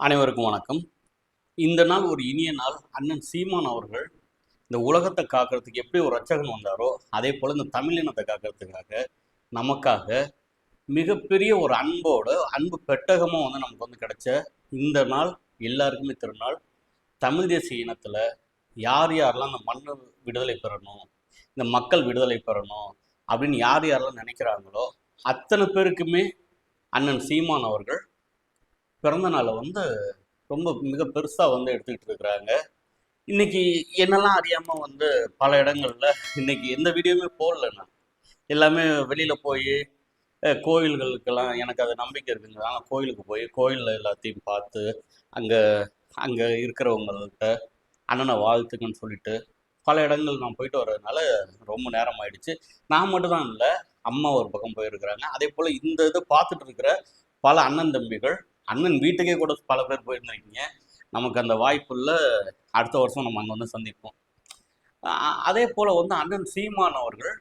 அனைவருக்கும் வணக்கம். இந்த நாள் ஒரு இனிய நாள். அண்ணன் சீமான் அவர்கள் இந்த உலகத்தை காக்கிறதுக்கு எப்படி ஒரு ரச்சகன் வந்தாரோ அதே போல் இந்த தமிழினத்தை காக்கிறதுக்காக நமக்காக மிகப்பெரிய ஒரு அன்போட அன்பு பெட்டகமாக வந்து நமக்கு வந்து கிடைச்ச இந்த நாள் எல்லாருக்குமே திருநாள். தமிழ் தேசிய இனத்தில் யார் யாரெல்லாம் இந்த மண்ணு விடுதலை பெறணும் இந்த மக்கள் விடுதலை பெறணும் அப்படின்னு யார் யாரெல்லாம் நினைக்கிறாங்களோ அத்தனை பேருக்குமே அண்ணன் சீமான் அவர்கள் பிறந்த நாளை வந்து ரொம்ப மிக பெருசாக வந்து எடுத்துக்கிட்டு இருக்கிறாங்க. இன்னைக்கு என்னெல்லாம் அறியாமல் வந்து பல இடங்களில் இன்னைக்கு எந்த வீடியோவுமே போடல நான். எல்லாமே வெளியில் போய் கோயில்களுக்கெல்லாம் எனக்கு அது நம்பிக்கை இருக்குங்கிறதால கோயிலுக்கு போய் கோயிலில் எல்லாத்தையும் பார்த்து அங்கே அங்கே இருக்கிறவங்கள்ட்ட அண்ணனை வாழ்த்துக்குன்னு சொல்லிட்டு பல இடங்கள் நான் போயிட்டு வர்றதுனால ரொம்ப நேரம் ஆயிடுச்சு. நான் மட்டும் தான் இல்லை அம்மா ஒரு பக்கம் போயிருக்கிறாங்க. அதே போல் இந்த இதை பார்த்துட்டு இருக்கிற பல அண்ணன் தம்பிகள் அண்ணன் வீட்டுக்கே கூட பல பேர் போயிருந்திருக்கீங்க. நமக்கு அந்த வாய்ப்புள்ள அடுத்த வருஷம் நம்ம அங்கே வந்து சந்திப்போம். அதே போல் வந்து அண்ணன் சீமான் அவர்கள்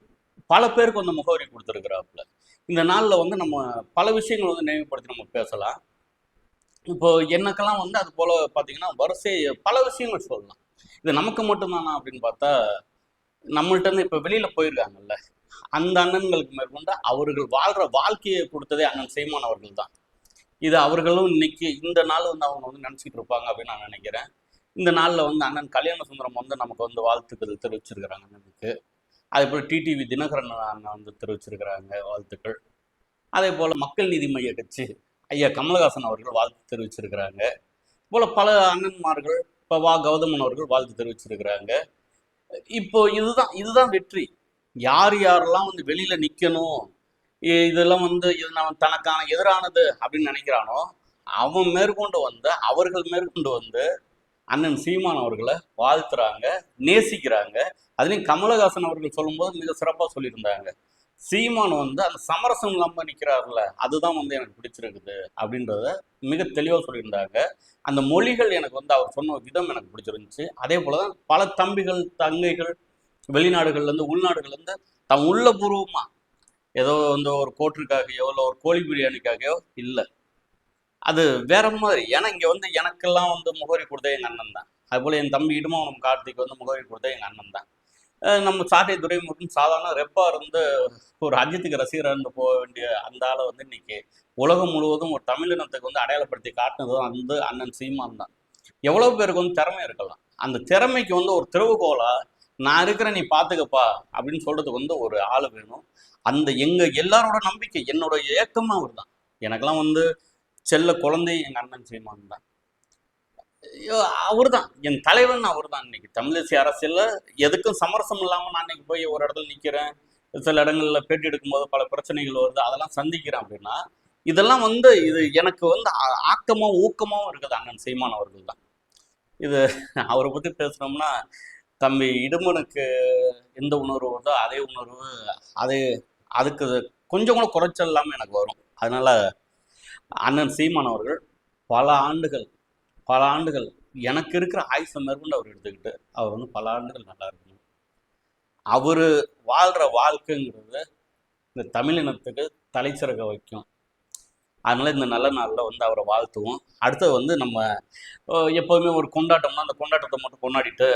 பல பேருக்கு வந்து முகவரி கொடுத்துருக்குறாப்புல. இந்த நாளில் வந்து நம்ம பல விஷயங்கள் வந்து நினைவுபடுத்தி நம்ம பேசலாம். இப்போ எனக்கெல்லாம் வந்து அது போல் பார்த்தீங்கன்னா வரிசை பல விஷயங்கள் சொல்லலாம். இது நமக்கு மட்டும்தானா அப்படின்னு பார்த்தா நம்மள்ட்ட இருந்து இப்போ வெளியில் போயிருக்காங்கல்ல. அந்த அண்ணன்களுக்கு மேற்கொண்டு அவர்கள் வாழ்கிற வாழ்க்கையை கொடுத்ததே அண்ணன் சீமான் அவர்கள் தான். இது அவர்களும் இன்னைக்கு இந்த நாள் வந்து அவங்க வந்து நினச்சிக்கிட்டு இருப்பாங்க அப்படின்னு நான் நினைக்கிறேன். இந்த நாளில் வந்து அண்ணன் கல்யாண சுந்தரம் வந்து நமக்கு வந்து வாழ்த்துக்கள் தெரிவிச்சிருக்கிறாங்க அண்ணனுக்கு. அதே போல் டிடிவி தினகரன் அண்ணன் வந்து தெரிவிச்சிருக்கிறாங்க வாழ்த்துக்கள். அதே போல் மக்கள் நீதி மைய கட்சி ஐயா கமலஹாசன் அவர்கள் வாழ்த்து தெரிவிச்சிருக்கிறாங்க. போல் பல அண்ணன்மார்கள் இப்போ வா கௌதமன் அவர்கள் வாழ்த்து தெரிவிச்சிருக்கிறாங்க. இப்போ இதுதான் இதுதான் வெற்றி. யார் யாரெல்லாம் வந்து வெளியில் நிற்கணும் இதெல்லாம் வந்து இது நம்ம தனக்கான எதிரானது அப்படின்னு நினைக்கிறானோ அவன் மேற்கொண்டு வந்து அவர்கள் மேற்கொண்டு வந்து அண்ணன் சீமான் அவர்களை வாழ்த்துறாங்க நேசிக்கிறாங்க. அதுலேயும் கமலஹாசன் அவர்கள் சொல்லும்போது மிக சிறப்பாக சொல்லியிருந்தாங்க. சீமான் வந்து அந்த சமரசம் இல்லாமல் நிற்கிறார்ல அதுதான் வந்து எனக்கு பிடிச்சிருக்குது அப்படின்றத மிக தெளிவாக சொல்லியிருந்தாங்க. அந்த மொழிகள் எனக்கு வந்து அவர் சொன்ன விதம் எனக்கு பிடிச்சிருந்துச்சு. அதே போல தான் பல தம்பிகள் தங்கைகள் வெளிநாடுகள்லேருந்து உள்நாடுகள்லேருந்து தம் உள்ளபூர்வமாக ஏதோ வந்து ஒரு கோட்டுக்காகையோ இல்லை ஒரு கோழி பிரியாணிக்காகையோ இல்லை. அது வேற மாதிரி. ஏன்னா இங்கே வந்து எனக்கெல்லாம் வந்து முகவரி கொடுத்தா எங்கள் அண்ணன் தான். அதுபோல் என் தம்பி இடுமாவனம் கார்த்திக் வந்து முகவரி கொடுத்தா எங்கள் அண்ணன் தான். நம்ம சாட்டை துறைமுகம் சாதாரண ரெப்பாக இருந்து ஒரு அஜித்துக்கு ரசிகராக இருந்து போக வேண்டிய அந்த ஆளை வந்து இன்னைக்கு உலகம் முழுவதும் ஒரு தமிழினத்துக்கு வந்து அடையாளப்படுத்தி காட்டினதும் அந்த அண்ணன் சீமான் தான். எவ்வளோ பேருக்கு வந்து திறமை இருக்கலாம். அந்த திறமைக்கு வந்து ஒரு திருவுகோலாக நான் இருக்கிறேன் நீ பார்த்துக்கப்பா அப்படின்னு சொல்றதுக்கு வந்து ஒரு ஆள் வேணும். அந்த எங்க எல்லாரோட நம்பிக்கை என்னோட ஏக்கமும் அவர் தான் எனக்கெல்லாம் வந்து செல்ல குழந்தை எங்க அண்ணன் சீமான் தான். அவர் தான் என் தலைவன் அவர் தான் இன்னைக்கு. தமிழிசை அரசியல்ல எதுக்கும் சமரசம் இல்லாம நான் இன்னைக்கு போய் ஒரு இடத்துல நிக்கிறேன். சில இடங்கள்ல பேட்டி எடுக்கும்போது பல பிரச்சனைகள் வருது. அதெல்லாம் சந்திக்கிறேன் அப்படின்னா இதெல்லாம் வந்து இது எனக்கு வந்து ஆ- ஆக்கமாவும் ஊக்கமாவும் இருக்குது அண்ணன் சீமான் அவர்கள் தான் இது அவரை பத்தி பேசுனோம்னா தம்பி இடுமனுக்கு எந்த உணர்வு வருதோ அதே உணர்வு அதே அதுக்கு கொஞ்சம் கூட குறைச்சல் இல்லாமல் எனக்கு வரும். அதனால் அண்ணன் சீமான் அவர்கள் பல ஆண்டுகள் பல ஆண்டுகள் எனக்கு இருக்கிற ஆயுசம் மேற்கொண்டு அவர் எடுத்துக்கிட்டு அவர் வந்து பல ஆண்டுகள் நல்லா இருக்கணும். அவர் வாழ்கிற வாழ்க்கைங்கிறது இந்த தமிழினத்துக்கு தலைச்சிறக்க வைக்கும். அதனால் இந்த நல்ல நாளில் வந்து அவரை வாழ்த்துவோம். அடுத்தது வந்து நம்ம எப்போதுமே ஒரு கொண்டாட்டம்னா அந்த கொண்டாட்டத்தை மட்டும் கொண்டாடிட்டு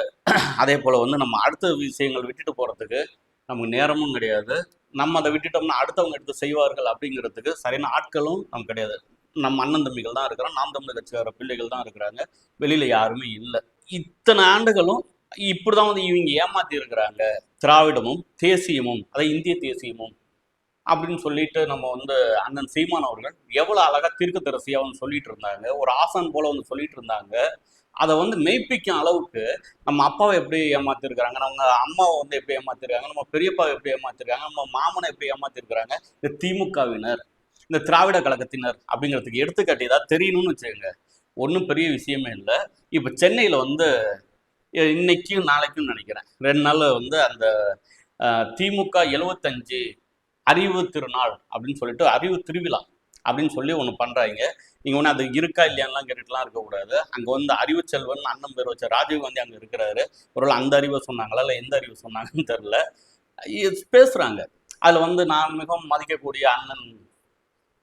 அதே போல் வந்து நம்ம அடுத்த விஷயங்கள் விட்டுட்டு போகிறதுக்கு நமக்கு நேரமும் கிடையாது. நம்ம அதை விட்டுட்டோம்னா அடுத்தவங்க எடுத்து செய்வார்கள் அப்படிங்கிறதுக்கு சரியான ஆட்களும் நமக்கு கிடையாது. நம்ம அண்ணன் தம்பிகள் தான் இருக்கிறோம் நாம் தமிழ் கட்சிக்கார பிள்ளைகள் தான் இருக்கிறாங்க. வெளியில் யாருமே இல்லை. இத்தனை ஆண்டுகளும் இப்படி தான் வந்து இவங்க ஏமாத்தி இருக்கிறாங்க. திராவிடமும் தேசியமும் அதை இந்திய தேசியமும். அப்படின்னு சொல்லிட்டு நம்ம வந்து அண்ணன் சீமான் அவர்கள் எவ்வளோ அழகாக தீர்க்க வந்து சொல்லிட்டு இருந்தாங்க. ஒரு ஆசான் போல வந்து சொல்லிட்டு இருந்தாங்க. அதை வந்து மெய்ப்பிக்கும் அளவுக்கு நம்ம அப்பாவை எப்படி ஏமாத்திருக்கிறாங்க? நம்ம அம்மாவை வந்து எப்படி ஏமாத்திருக்காங்க? நம்ம பெரியப்பாவை எப்படி ஏமாத்திருக்காங்க? நம்ம மாமனை எப்படி ஏமாத்திருக்கிறாங்க? இந்த திமுகவினர் இந்த திராவிட கழகத்தினர் அப்படிங்கிறதுக்கு எடுத்துக்காட்டி ஏதாவது தெரியணும்னு வச்சுக்கோங்க. ஒன்றும் பெரிய விஷயமே இல்லை. இப்போ சென்னையில் வந்து இன்னைக்கும் நாளைக்கும் நினைக்கிறேன். ரெண்டு நாள் வந்து அந்த திமுக எழுவத்தஞ்சு அறிவு திருநாள் அப்படின்னு சொல்லிட்டு அறிவு திருவிழா அப்படின்னு சொல்லி ஒன்று பண்ணுறாங்க நீங்கள் ஒன்று அது இருக்கா இல்லையான்லாம் கேட்டுட்டுலாம் இருக்கக்கூடாது. அங்கே வந்து அறிவு செல்வன் அண்ணன் பேர் வச்ச ராஜீவ் காந்தி அங்கே இருக்கிறாரு. ஒரு அந்த அறிவை சொன்னாங்களா இல்லை எந்த அறிவு சொன்னாங்கன்னு தெரில பேசுகிறாங்க அதில் வந்து நான் மிகவும் மதிக்கக்கூடிய அண்ணன்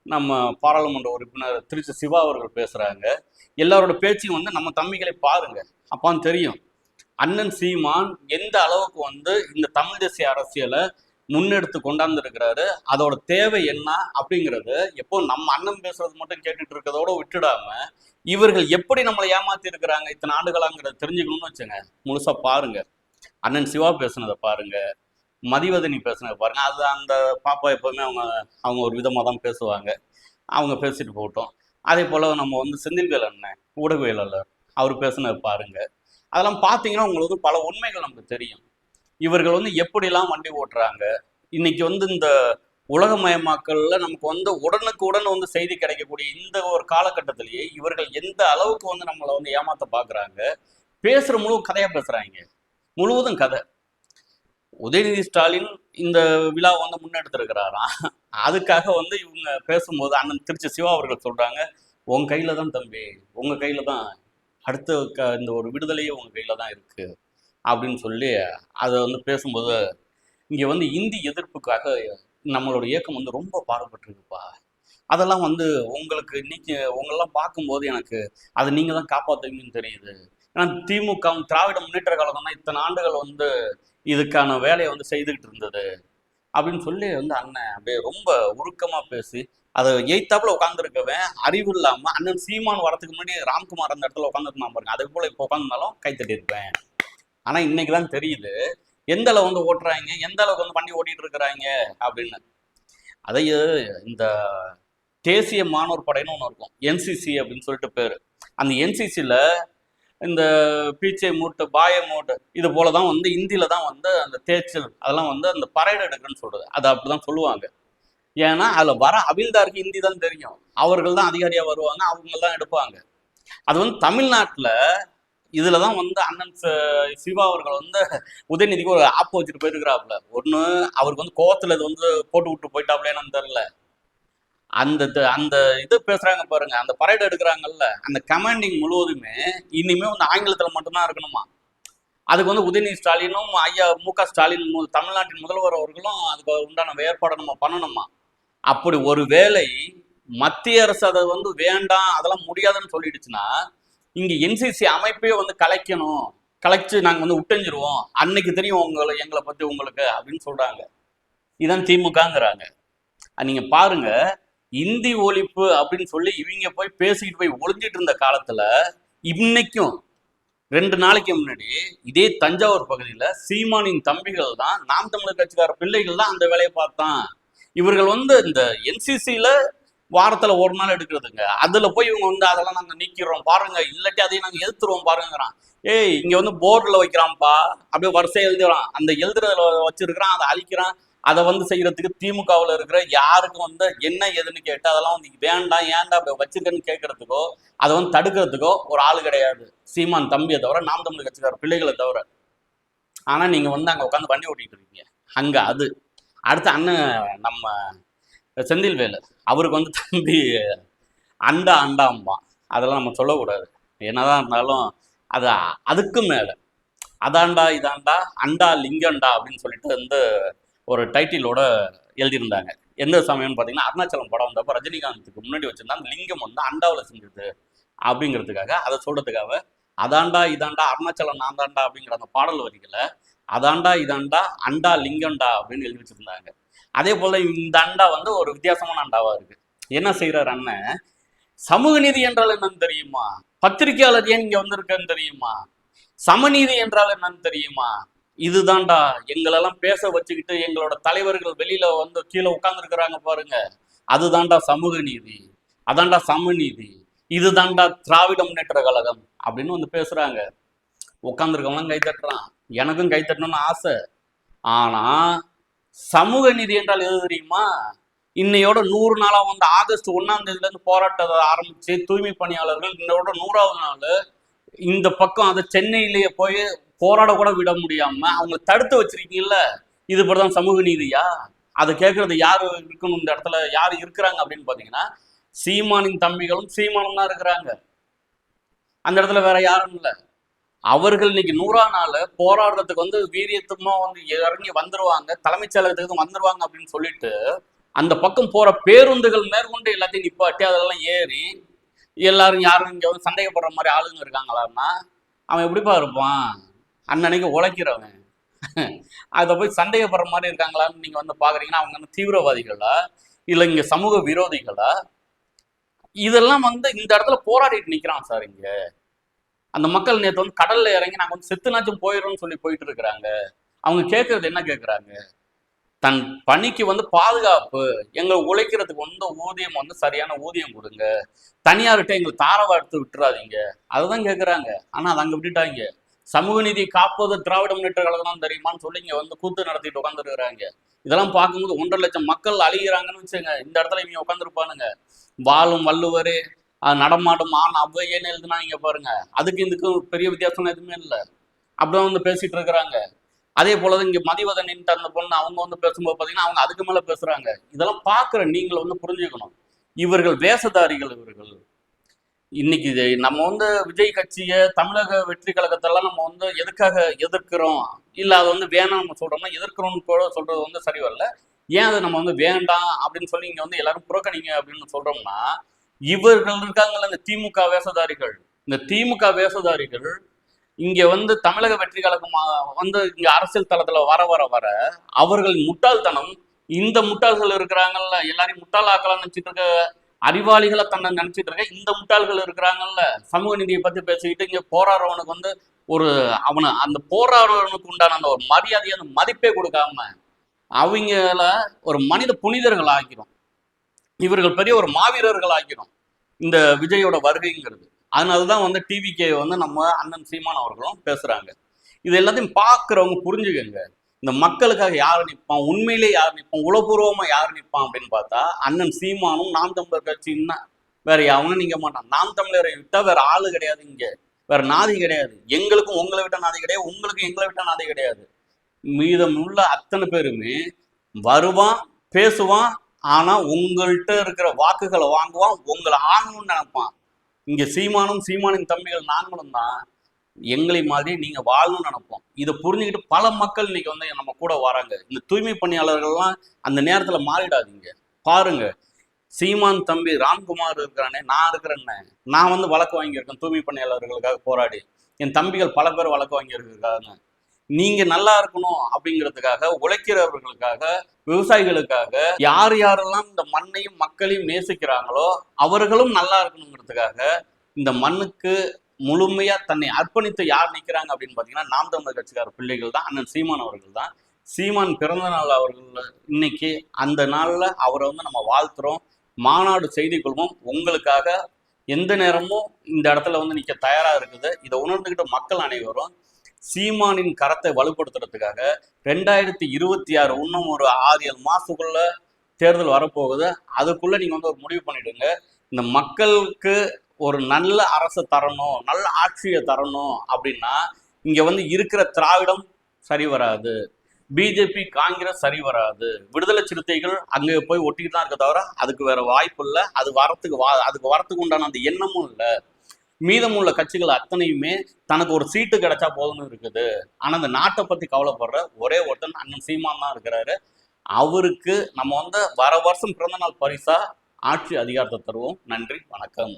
நம்ம பாராளுமன்ற உறுப்பினர் திருச்சி சிவா அவர்கள் பேசுகிறாங்க எல்லாரோட பேச்சையும் வந்து நம்ம தம்பிகளை பாருங்கள் அப்பான்னு தெரியும். அண்ணன் சீமான் எந்த அளவுக்கு வந்து இந்த தமிழ் தேசிய அரசியலை முன்னெடுத்து கொண்டாந்துருக்கிறாரு. அதோட தேவை என்ன அப்படிங்கிறது எப்போ நம்ம அண்ணன் பேசுறது மட்டும் கேட்டுட்டு இருக்கிறதோட விட்டுடாம இவர்கள் எப்படி நம்மளை ஏமாத்தி இருக்கிறாங்க இத்தனை ஆண்டுகளாங்கிறத தெரிஞ்சுக்கணும்னு வச்சுங்க. முழுசா பாருங்க. அண்ணன் சிவா பேசுனதை பாருங்க. மதிவதனி பேசுனதை பாருங்க. அது அந்த பாப்பா எப்பவுமே அவங்க அவங்க ஒரு விதமாக தான் பேசுவாங்க. அவங்க பேசிட்டு போகட்டும். அதே போல் நம்ம வந்து செந்தில்வேல் அண்ணன் ஊடகவியலாளர் அவர் பேசுனதை பாருங்க. அதெல்லாம் பார்த்தீங்கன்னா உங்களுக்கு பல உண்மைகள் நமக்கு தெரியும். இவர்கள் வந்து எப்படிலாம் வண்டி ஓட்டுறாங்க? இன்னைக்கு வந்து இந்த உலகமயமாக்கல்ல நமக்கு வந்து உடனுக்கு உடன் வந்து செய்தி கிடைக்கக்கூடிய இந்த ஒரு காலகட்டத்திலேயே இவர்கள் எந்த அளவுக்கு வந்து நம்மளை வந்து ஏமாத்த பார்க்குறாங்க பேசுகிற முழு கதையாக பேசுகிறாங்க முழுவதும் கதை. உதயநிதி ஸ்டாலின் இந்த விழா வந்து முன்னெடுத்திருக்கிறாராம். அதுக்காக வந்து இவங்க பேசும்போது அண்ணன் திருச்சி சிவா அவர்கள் சொல்றாங்க உங்க கையில தான் தம்பி உங்க கையில தான் அடுத்த க இந்த ஒரு விடுதலையே உங்க கையில தான் இருக்கு. அப்படின்னு சொல்லி அதை வந்து பேசும்போது இங்கே வந்து இந்தி எதிர்ப்புக்காக நம்மளோட இயக்கம் வந்து ரொம்ப பாடுபட்டுருக்குப்பா. அதெல்லாம் வந்து உங்களுக்கு இன்னைக்கு உங்களெல்லாம் பார்க்கும்போது எனக்கு அதை நீங்கள் தான் காப்பாற்றுவீங்கன்னு தெரியுது. ஏன்னா திமுக திராவிட முன்னேற்ற கழகம் தான் இத்தனை ஆண்டுகள் வந்து இதுக்கான வேலையை வந்து செய்துக்கிட்டு இருந்தது. அப்படின்னு சொல்லி வந்து அண்ணன் அப்படியே ரொம்ப உருக்கமாக பேசி அதை எய்த்தாப்புல உட்காந்துருக்கவன் அறிவு இல்லாமல் அண்ணன் சீமான் வரதுக்கு முன்னாடி ராம்குமார் அந்த இடத்துல உட்காந்துருந்தான் பாருங்க. அதுக்கு போல இப்போ உட்காந்துருந்தாலும் கை தட்டியிருப்பேன். ஆனா இன்னைக்கு தான் தெரியுது. எந்த அளவு வந்து ஓட்டுறாங்க? எந்த அளவுக்கு வந்து பண்ணி ஓட்டிட்டு இருக்கிறாங்க? அப்படின்னு. அதை இந்த தேசிய மாணவர் படைன்னு ஒன்று இருக்கும். என்சிசி அப்படின்னு சொல்லிட்டு பேர். அந்த என்சிசியில் இந்த பீச்சை மூட்டு பாய மூட்டு இது போல தான் வந்து இந்தியில் தான் வந்து அந்த தேய்ச்சல் அதெல்லாம் வந்து அந்த பறையடு எடுக்குன்னு சொல்றது. அது அப்படிதான் சொல்லுவாங்க. ஏன்னா அதுல வர அபில்தாருக்கு ஹிந்தி தான் தெரியும். அவர்கள் தான் அதிகாரியா வருவாங்க அவங்க தான் எடுப்பாங்க. அது வந்து தமிழ்நாட்டுல இதுல தான் வந்து அண்ணன் சிவா அவர்கள் வந்து உதயநிதிக்கு ஒரு ஆப் வச்சுட்டு போயிருக்கிறாப்புல. ஒன்று அவருக்கு வந்து கோவத்துல இது வந்து போட்டு விட்டு போயிட்டாப்லேன்னு தெரியல. அந்த த- அந்த இது பேசுறாங்க பாருங்க அந்த பரேடு எடுக்கிறாங்கல்ல அந்த கமாண்டிங் முழுவதுமே இனிமே வந்து ஆங்கிலத்துல மட்டும்தான் இருக்கணுமா? அதுக்கு வந்து உதயநிதி ஸ்டாலினும் ஐயா மு க ஸ்டாலின் மு- தமிழ்நாட்டின் முதல்வர் அவர்களும் அதுக்கு உண்டான ஏற்பாடை நம்ம பண்ணணுமா? அப்படி ஒரு வேளை மத்திய அரசு அதை வந்து வேண்டாம் அதெல்லாம் முடியாதுன்னு சொல்லிடுச்சுன்னா இங்க என்சிசி அமைப்பே வந்து கலைக்கணும். கலைச்சு நாங்க வந்து விட்டஞ்சிருவோம் அன்னைக்கு தெரியும் உங்களை எங்களை பத்தி உங்களுக்கு அப்படின்னு சொல்றாங்க. இதான் திமுகங்கிறாங்க. நீங்க பாருங்க இந்தி ஒழிப்பு அப்படின்னு சொல்லி இவங்க போய் பேசிக்கிட்டு போய் ஒளிஞ்சிட்டு இருந்த காலத்துல இன்னைக்கும் ரெண்டு நாளைக்கு முன்னாடி இதே தஞ்சாவூர் பகுதியில சீமானின் தம்பிகள் தான் நாம் தமிழர் கட்சிக்கார பிள்ளைகள் தான் அந்த வேலையை பார்த்தான். இவர்கள் வந்து இந்த என்சிசியில வாரத்துல ஒரு நாள் எடுக்கிறதுங்க. அதுல போய் இவங்க வந்து அதெல்லாம் நாங்க நீக்கிறோம். பாருங்க இல்லாட்டி அதையும் நாங்க எழுத்துருவோம் பாருங்கிறான். ஏய் இங்க வந்து போர்டில் வைக்கிறான்ப்பா. அப்படியே வரிசை எழுதுறான் அந்த எழுதுறதுல வச்சிருக்கிறான் அதை அழிக்கிறான். அதை வந்து செய்யறதுக்கு திமுகவில் இருக்கிற யாருக்கும் வந்து என்ன ஏதுன்னு கேட்டு அதெல்லாம் வந்து வேண்டாம் ஏன்டா அப்படி வச்சிருக்கேன்னு கேட்கறதுக்கோ அதை வந்து தடுக்கிறதுக்கோ ஒரு ஆள் கிடையாது. சீமான் தம்பியை தவிர நாம் தமிழ் கட்சிக்கார பிள்ளைகளை தவிர. ஆனா நீங்க வந்து அங்க உட்காந்து வண்டி ஓட்டிட்டு இருக்கீங்க. அங்க அது. அடுத்து அண்ணன் நம்ம செந்தில்வேலு. அவருக்கு வந்து தம்பி அண்டா அண்டாம்பா. அதெல்லாம் நம்ம சொல்லக்கூடாது. என்னதான் இருந்தாலும் அது அதுக்கு மேலே. அதாண்டா இதாண்டா அண்டா லிங்கண்டா அப்படின்னு சொல்லிட்டு வந்து ஒரு டைட்டிலோட எழுதியிருந்தாங்க. எந்த சமயம்னு பார்த்தீங்கன்னா அருணாச்சலம் படம் வந்தப்போ ரஜினிகாந்துக்கு முன்னாடி வச்சிருந்தா அந்த லிங்கம் வந்து அண்டாவில் செஞ்சது அப்படிங்கிறதுக்காக அதை சொல்கிறதுக்காக அதாண்டா இதாண்டா அருணாச்சலம் நாந்தாண்டா அப்படிங்கிற அந்த பாடல் வரிகளை அதாண்டா இதாண்டா அண்டா லிங்கண்டா அப்படின்னு எழுதி வச்சுருந்தாங்க. அதே போல இந்த அண்டா வந்து ஒரு வித்தியாசமான அண்டாவா இருக்கு. என்ன செய்யறாரு அண்ணன் சமூக நீதி என்றால் என்னன்னு தெரியுமா? பத்திரிகையாளர் ஏன் இங்க வந்திருக்கன்னு தெரியுமா? சமநீதி என்றால் என்னன்னு தெரியுமா? இதுதான்டா எங்களெல்லாம் பேச வச்சுக்கிட்டு எங்களோட தலைவர்கள் வெளியில வந்து கீழே உட்கார்ந்துருக்கிறாங்க பாருங்க. அதுதான்டா சமூக நீதி. அதான்டா சமநீதி இதுதான்டா திராவிட முன்னேற்ற கழகம் அப்படின்னு வந்து பேசுறாங்க. உட்காந்துருக்கவங்களாம் கை தட்டுறான். எனக்கும் கை தட்டணும்னு ஆசை. ஆனா சமூக நீதி என்றால் எது தெரியுமா? இன்னையோட நூறு நாளாக வந்து ஆகஸ்ட் ஒன்னாம் தேதியிலேருந்து போராட்டத்தை ஆரம்பிச்சு தூய்மை பணியாளர்கள் இன்னையோட நூறாவது நாள் இந்த பக்கம் அதை சென்னையிலேயே போய் போராட கூட விட முடியாம அவங்க தடுத்து வச்சிருக்கீங்கல்ல இது தான் சமூக நீதியா? அதை கேட்கறது யார் இருக்கணும்? இந்த இடத்துல யார் இருக்கிறாங்க அப்படின்னு பார்த்தீங்கன்னா சீமானின் தம்பிகளும் சீமானும் தான் இருக்கிறாங்க. அந்த இடத்துல வேற யாரும் இல்லை. அவர்கள் இன்னைக்கு நூறா நாள் போராடுறதுக்கு வந்து வீரியத்துமா வந்து இறங்கி வந்துருவாங்க தலைமைச் செயலகத்துக்கு வந்துருவாங்க அப்படின்னு சொல்லிட்டு அந்த பக்கம் போற பேருந்துகள் மேற்கொண்டு எல்லாத்தையும் நிப்பாட்டி அதெல்லாம் ஏறி எல்லாரும் யாரும் இங்க வந்து சந்தேகப்படுற மாதிரி ஆளுங்க இருக்காங்களான்னா அவன் எப்படிப்பா இருப்பான்? அன்னன்னைக்கு உழைக்கிறவன். அதை போய் சந்தேகப்படுற மாதிரி இருக்காங்களான்னு நீங்க வந்து பாக்குறீங்கன்னா அவங்க வந்து தீவிரவாதிகளா? இல்ல இங்க சமூக விரோதிகளா? இதெல்லாம் வந்து இந்த இடத்துல போராடிட்டு நிக்கிறான் சார் இங்க. அந்த மக்கள் நேற்று வந்து கடல்ல இறங்கி நாங்கள் வந்து செத்துனாச்சும் போயிடும்னு சொல்லி போயிட்டு இருக்கிறாங்க அவங்க கேட்கறது என்ன கேட்குறாங்க தன் பணிக்கு வந்து பாதுகாப்பு எங்களை உழைக்கிறதுக்கு வந்து ஊதியம் வந்து சரியான ஊதியம் கொடுங்க. தனியார்கிட்ட எங்களுக்கு தாரவா எடுத்து விட்டுறாதீங்க. அதுதான் கேட்குறாங்க ஆனால் அதை அங்கே விட்டுட்டாங்க. சமூக நீதி காப்பது திராவிட முன்னேற்ற கழகம் தான் தெரியுமான்னு சொல்லி இங்கே வந்து கூத்து நடத்திட்டு உட்காந்துருக்குறாங்க இதெல்லாம் பார்க்கும்போது ஒன்றரை லட்சம் மக்கள் அழிகிறாங்கன்னு வச்சுங்க இந்த இடத்துல இவங்க உட்காந்துருப்பானுங்க வாழும் வள்ளுவரே அஹ் நடமாடும்? ஆண் அவ்வையன்னு எழுதுனா நீங்க பாருங்க. அதுக்கு இதுக்கும் பெரிய வித்தியாசம் எதுவுமே இல்லை. அப்படிதான் வந்து பேசிட்டு இருக்கிறாங்க. அதே போலதான் இங்க மதிவதனின்ட்டு அந்த பொண்ணு அவங்க வந்து பேசும்போது பாத்தீங்கன்னா அவங்க அதுக்கு மேல பேசுறாங்க. இதெல்லாம் பாக்குற நீங்கள் வந்து புரிஞ்சுக்கணும். இவர்கள் வேஷதாரிகள் இவர்கள். இன்னைக்கு இது நம்ம வந்து விஜய் கட்சியை தமிழக வெற்றி கழகத்தெல்லாம் நம்ம வந்து எதுக்காக எதிர்க்கிறோம்? இல்லை அது வந்து வேணாம் நம்ம சொல்றோம்னா எதிர்க்கிறோம்னு கூட சொல்றது வந்து சரி வரல. ஏன் அதை நம்ம வந்து வேண்டாம் அப்படின்னு சொல்லி இங்க வந்து எல்லாரும் புறக்கணிங்க அப்படின்னு சொல்றோம்னா இவர்கள் இருக்காங்கல்ல இந்த திமுக வேஷதாரிகள். இந்த திமுக வேஷதாரிகள் இங்க வந்து தமிழக வெற்றி கழகம் வந்து இங்க அரசியல் தளத்துல வர வர வர அவர்களின் முட்டாள்தனம் இந்த முட்டாள்கள் இருக்கிறாங்கல்ல எல்லாரையும் முட்டாளாக்கலாம்னு நினைச்சிட்டு இருக்க அறிவாளிகளை தன்னை நினைச்சிட்டு இருக்க இந்த முட்டாள்கள் இருக்கிறாங்கல்ல சமூக நீதியை பத்தி பேசிக்கிட்டு இங்க போராடுறவனுக்கு வந்து ஒரு அவனை அந்த போராடுறவனுக்கு உண்டான அந்த ஒரு மரியாதையை அந்த மதிப்பே கொடுக்காம அவங்கள ஒரு மனித புனிதர்கள் ஆக்கிறோம் இவர்கள் பெரிய ஒரு மாவீரர்கள் ஆக்கிடும் இந்த விஜயோட வருகைங்கிறது. அதனால தான் வந்து டிவிகே வந்து நம்ம அண்ணன் சீமான் அவர்களும் பேசுகிறாங்க இது எல்லாத்தையும் பார்க்குறவங்க புரிஞ்சுக்கங்க. இந்த மக்களுக்காக யார் நிற்பான்? உண்மையிலே யார் நிற்பான்? உளப்பூர்வமா யார் நிற்பான் அப்படின்னு பார்த்தா அண்ணன் சீமானும் நாம் தமிழர் கட்சின்னா வேற எவனும் நிற்க மாட்டான். நாம் தமிழரை விட்டால் வேற ஆளு கிடையாது இங்கே. வேற நாதி கிடையாது. எங்களுக்கும் உங்களை விட்ட நாதி கிடையாது. உங்களுக்கும் எங்களை விட்ட நாதி கிடையாது. மீதம் உள்ள அத்தனை பேருமே வருவான் பேசுவான் ஆனா உங்கள்கிட்ட இருக்கிற வாக்குகளை வாங்குவான் உங்களை ஆகணும்னு நினைப்பான். இங்க சீமானும் சீமானின் தம்பிகள் நாங்களும் தான் எங்களை மாதிரி நீங்க வாழணும்னு நினைப்போம். இதை புரிஞ்சுக்கிட்டு பல மக்கள் இன்னைக்கு வந்து நம்ம கூட வராங்க. இந்த தூய்மை பணியாளர்கள்லாம் அந்த நேரத்துல மாறிடாதீங்க. பாருங்க சீமான் தம்பி ராம்குமார் இருக்கிறானே நான் இருக்கிறேன்னே. நான் வந்து வழக்கு வாங்கியிருக்கேன் தூய்மை பணியாளர்களுக்காக போராடி. என் தம்பிகள் பல பேர் வழக்கு வாங்கியிருக்காங்க நீங்க நல்லா இருக்கணும் அப்படிங்கிறதுக்காக உழைக்கிறவர்களுக்காக விவசாயிகளுக்காக யார் யாரெல்லாம் இந்த மண்ணையும் மக்களையும் நேசிக்கிறாங்களோ அவர்களும் நல்லா இருக்கணுங்கிறதுக்காக இந்த மண்ணுக்கு முழுமையா தன்னை அர்ப்பணித்து யார் நிக்கிறாங்க அப்படின்னு பாத்தீங்கன்னா நாம் தமிழர் கட்சிக்கார பிள்ளைகள் தான் அண்ணன் சீமான் அவர்கள் தான். சீமான் பிறந்த நாள் அவர்கள் இன்னைக்கு அந்த நாள்ல அவரை வந்து நம்ம வாழ்த்துறோம். மாநாடு செய்தி குழுமம் உங்களுக்காக எந்த நேரமும் இந்த இடத்துல வந்து நிற்க தயாராக இருக்குது. இதை உணர்ந்துக்கிட்ட மக்கள் அனைவரும் சீமானின் கரத்தை வலுப்படுத்துறதுக்காக ரெண்டாயிரத்தி இருபத்தி ஆறு இன்னும் ஒரு ஆறு ஏழு மாசத்துக்குள்ள தேர்தல் வரப்போகுது. அதுக்குள்ள நீங்க வந்து ஒரு முடிவு பண்ணிடுங்க. இந்த மக்களுக்கு ஒரு நல்ல அரசை தரணும் நல்ல ஆட்சியை தரணும் அப்படின்னா இங்க வந்து இருக்கிற திராவிடம் சரி வராது. பிஜேபி காங்கிரஸ் சரி வராது. விடுதலை சிறுத்தைகள் அங்கே போய் ஒட்டிக்கிட்டு தான் இருக்க தவிர அதுக்கு வேற வாய்ப்பு இல்லை. அது வரத்துக்கு வா அதுக்கு வரத்துக்கு உண்டான அந்த எண்ணமும் இல்லை. மீதமுள்ள கட்சிகள் அத்தனையுமே தனக்கு ஒரு சீட்டு கிடைச்சா போதும்னு இருக்குது. ஆனால் இந்த நாட்டை பற்றி கவலைப்படுற ஒரே ஒருத்தன் அண்ணன் சீமான் தான் இருக்கிறாரு. அவருக்கு நம்ம வந்து வர வருஷம் பிறந்தநாள் பரிசாக பரிசா ஆட்சி அதிகாரத்தை தருவோம். நன்றி வணக்கம்.